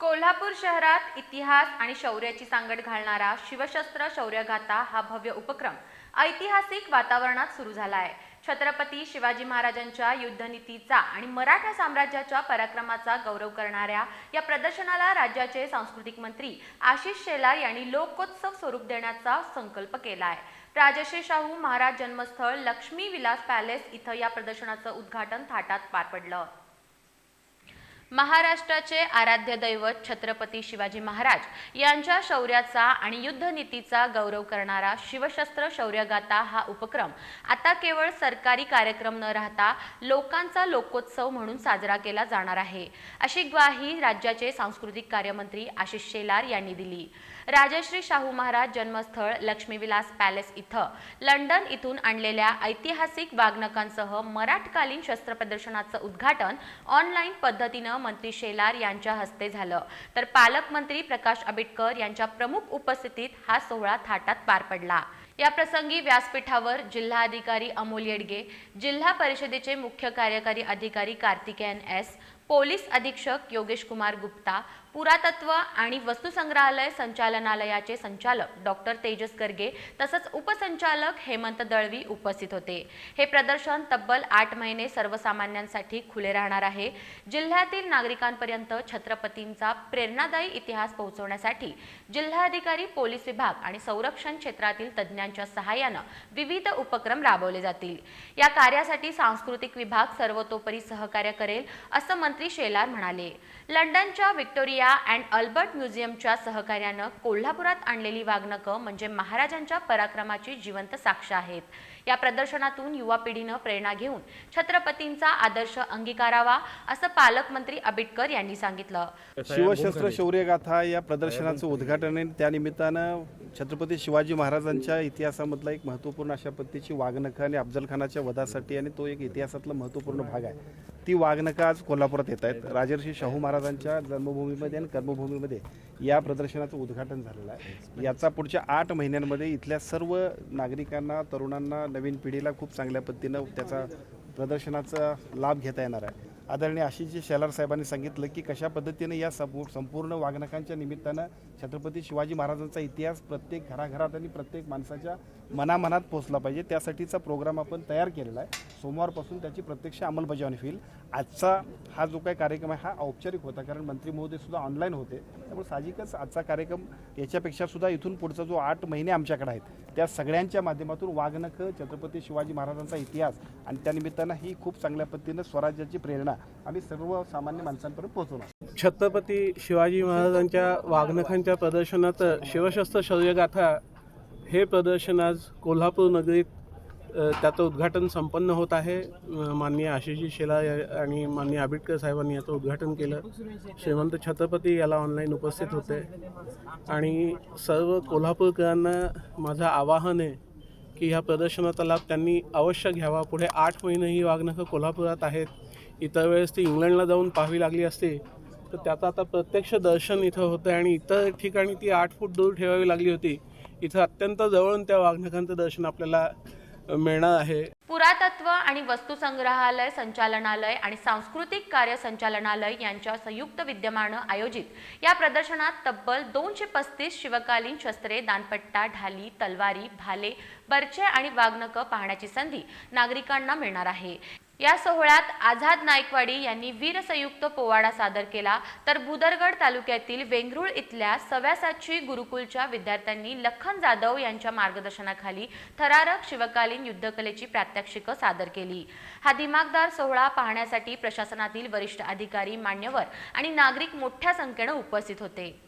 कोल्हापूर शहरात इतिहास आणि शौर्याची सांगड घालणारा शिवशस्त्र शौर्यगाथा हा भव्य उपक्रम ऐतिहासिक वातावरणात सुरू झाला आहे छत्रपती शिवाजी महाराजांच्या युद्धनीतीचा आणि मराठा साम्राज्याच्या पराक्रमाचा गौरव करणाऱ्या या प्रदर्शनाला राज्याचे सांस्कृतिक मंत्री आशिष शेलार यांनी लोकोत्सव स्वरूप देण्याचा संकल्प केला आहे राजश्री शाहू महाराज जन्मस्थळ लक्ष्मी विलास पॅलेस इथं या प्रदर्शनाचं उद्घाटन थाटात पार पडलं. महाराष्ट्राचे आराध्य दैवत छत्रपती शिवाजी महाराज यांच्या शौर्याचा आणि युद्धनीतीचा गौरव करणारा शिवशस्त्र शौर्यगाथा हा उपक्रम आता केवळ सरकारी कार्यक्रम न राहता लोकांचा लोकोत्सव म्हणून साजरा केला जाणार आहे. अशी ग्वाही राज्याचे सांस्कृतिक कार्यमंत्री आशिष शेलार यांनी दिली. राजश्री शाहू महाराज जन्मस्थळ लक्ष्मीविलास पॅलेस इथं. लंडन इथून आणलेल्या ऐतिहासिक वाघनकांसह मराठकालीन शस्त्र प्रदर्शनाचं उद्घाटन ऑनलाईन पद्धतीनं मंत्री शेलार यांच्या हस्ते झालं. तर पालकमंत्री प्रकाश आंबेडकर यांच्या प्रमुख उपस्थितीत हा सोहळा थाटात पार पडला. या प्रसंगी व्यासपीठावर जिल्हाधिकारी अमोल येडगे जिल्हा परिषदेचे मुख्य कार्यकारी अधिकारी कार्तिकेयन एस पोलीस अधीक्षक योगेश कुमार गुप्ता पुरातत्व आणि वस्तुसंग्रहालय संचालनालयाचे संचालक डॉक्टर तेजस गर्गे तसंच उपसंचालक हेमंत दळवी उपस्थित होते. हे प्रदर्शन तब्बल आठ महिने सर्वसामान्यांसाठी खुले राहणार आहे. जिल्ह्यातील नागरिकांपर्यंत छत्रपतींचा प्रेरणादायी इतिहास पोहोचवण्यासाठी जिल्हाधिकारी पोलीस विभाग आणि संरक्षण क्षेत्रातील तज्ज्ञांच्या सहाय्यानं विविध उपक्रम राबवले जातील. या कार्यासाठी सांस्कृतिक विभाग सर्वतोपरी सहकार्य करेल असं मंत्री शेलार म्हणाले. लंडनच्या व्हिक्टोरिया अँड अल्बर्ट म्युझियमच्या सहकार्यानं कोल्हापुरात आणलेली वाघनकं म्हणजे महाराजांच्या पराक्रमाची जिवंत साक्ष आहेत. या प्रदर्शनातून युवा पिढीनं प्रेरणा घेऊन छत्रपतींचा आदर्श अंगीकारावा असं पालकमंत्री आबिटकर यांनी सांगितलं. शिवशस्त्र शौर्यगाथा या प्रदर्शनाचं उद्घाटन त्यानिमित्तानं छत्रपती शिवाजी महाराजांच्या इतिहासामधला एक महत्त्वपूर्ण अशा पद्धतीची वाघनखं आणि अफजलखानाच्या वधासाठी आणि तो एक इतिहासातला महत्त्वपूर्ण भाग आहे. ती वाघनखं आज कोल्हापुरात येत आहेत. राजर्षी शाहू महाराजांच्या जन्मभूमीमध्ये आणि कर्मभूमीमध्ये या प्रदर्शनाचं उद्घाटन झालेलं आहे. याचा पुढच्या आठ महिन्यांमध्ये इथल्या सर्व नागरिकांना तरुणांना नवीन पिढीला खूप चांगल्या पद्धतीनं त्याचा प्रदर्शनाचा लाभ घेता येणार आहे. आदरणीय आशिषजी शेलार साहेबांनी सांगितलं की कशा पद्धतीने या संपूर्ण वाघनखांच्या निमित्तानं छत्रपती शिवाजी महाराजांचा इतिहास प्रत्येक घराघरात आणि प्रत्येक माणसाच्या मनामनात पोहोचला पाहिजे. त्यासाठीचा प्रोग्राम आपण तयार केलेला आहे. सोमवारपासून त्याची प्रत्यक्ष अंमलबजावणी होईल. आजचा हा जो काही कार्यक्रम आहे हा औपचारिक होता कारण मंत्री महोदय सुद्धा ऑनलाईन होते. त्यामुळे साहजिकच आजचा कार्यक्रम याच्यापेक्षा सुद्धा इथून पुढचा जो आठ महिने आमच्याकडे आहेत त्या सगळ्यांच्या माध्यमातून वाघनखं छत्रपती शिवाजी महाराजांचा इतिहास आणि त्यानिमित्तानं ही खूप चांगल्या पद्धतीनं स्वराज्याची प्रेरणा आम्ही सर्वसामान्य माणसांपर्यंत पोहोचवणार. छत्रपती शिवाजी महाराजांच्या वाघनखांच्या प्रदर्शनात शिवशस्त्र शौर्यगाथा हे प्रदर्शन आज कोल्हापूर नगरीत त्याचं उद्घाटन संपन्न होत आहे. माननीय आशिषजी शेला या- आणि माननीय आंबेडकर साहेबांनी याचं उद्घाटन केलं. श्रीमंत छत्रपती याला ऑनलाईन उपस्थित होते. आणि सर्व कोल्हापूरकरांना माझं आवाहन आहे की ह्या प्रदर्शनाचा लाभ त्यांनी अवश्य घ्यावा. पुढे आठ महिने ही वाघनखं कोल्हापुरात आहेत. इतर वेळेस ती इंग्लंडला जाऊन पाहावी लागली असते. तर त्याचं आता प्रत्यक्ष दर्शन इथं होतं आणि इतर ठिकाणी ती आठ फूट दूर ठेवावी लागली होती. इथं अत्यंत जवळून त्या वाघनखांचं दर्शन आपल्याला मिळणार आहे. पुरातत्व आणि वस्तू संग्रहालय संचालनालय आणि सांस्कृतिक कार्य संचालनालय यांच्या संयुक्त विद्यमानं आयोजित या प्रदर्शनात तब्बल दोनशे पस्तीस शिवकालीन शस्त्रे दानपट्टा ढाली तलवारी भाले बर्चे आणि वाघनकं पाहण्याची संधी नागरिकांना मिळणार आहे. या सोहळ्यात आझाद नायकवाडी यांनी वीरसंयुक्त पोवाडा सादर केला. तर भुदरगड तालुक्यातील वेंगरुळ इथल्या सव्यासाची गुरुकुलच्या विद्यार्थ्यांनी लखन जाधव यांच्या मार्गदर्शनाखाली थरारक शिवकालीन युद्धकलेची प्रात्यक्षिकं सादर केली. हा दिमागदार सोहळा पाहण्यासाठी प्रशासनातील वरिष्ठ अधिकारी मान्यवर आणि नागरिक मोठ्या संख्येनं उपस्थित होते.